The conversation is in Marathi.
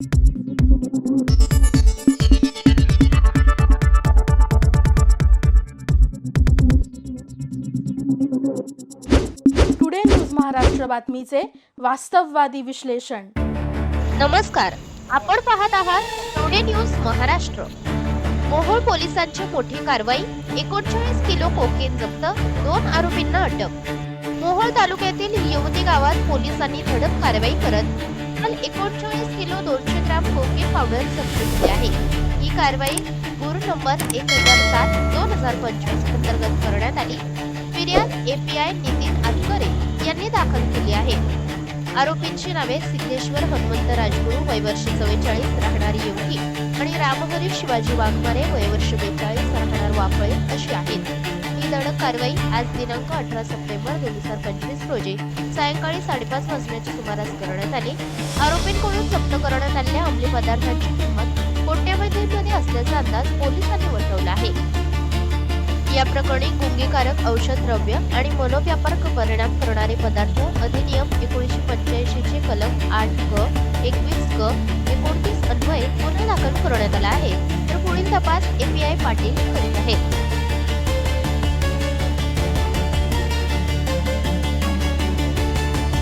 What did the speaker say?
टुडे न्यूज महाराष्ट्र बातमीचे वास्तववादी विश्लेषण. नमस्कार. आपण पाहत आहात टुडे न्यूज महाराष्ट्र. मोहोळ पोलिसांची मोठी कारवाई एकोणचाळीस किलो कोकेन जप्त दोन आरोपींना अटक. मोहोळ तालुक्यातील युवती गावात पोलिसांनी धडक कारवाई करत काल एकोणचाळीस किलो दोन ग्राम कोकेन पावडर जप्त केली आहे. ही कारवाई गुर नंबर एक हजार सात दोन हजार पंचवीस अंतर्गत करण्यात आली. फिर्याद एपीआय नितीन आतकरे यांनी दाखल केली आहे. आरोपींची नावे सिद्धेश्वर हनुमंत राजगुरू वयवर्ष चव्वेचाळीस राहणारी योगी आणि रामहरी शिवाजी वाघमारे वयवर्ष बेचाळीस राहणार वाफळे अशी आहेत. कारवाई आज दिनांक अठरा सप्टेंबर दोन हजार पंचवीस रोजी सायंकाळी साडेपाच वाजण्याच्या सुमारास करण्यात आली. आरोपींकडून जप्त करण्यात आलेल्या अंमली पदार्थांची किंमत कोट्यवधीमध्ये असल्याचा अंदाज पोलिसांनी वर्तवला आहे. या प्रकरणी गुंगीकारक औषध द्रव्य आणि मनोव्यापार परिणाम करणारे पदार्थ अधिनियम एकोणीसशे पंच्याऐंशीचे कलम आठ क एकवीस क एकोणतीस अन्वये गुन्हा दाखल करण्यात आला आहे. तर पुढील तपास एपीआय पाटील करीत आहेत.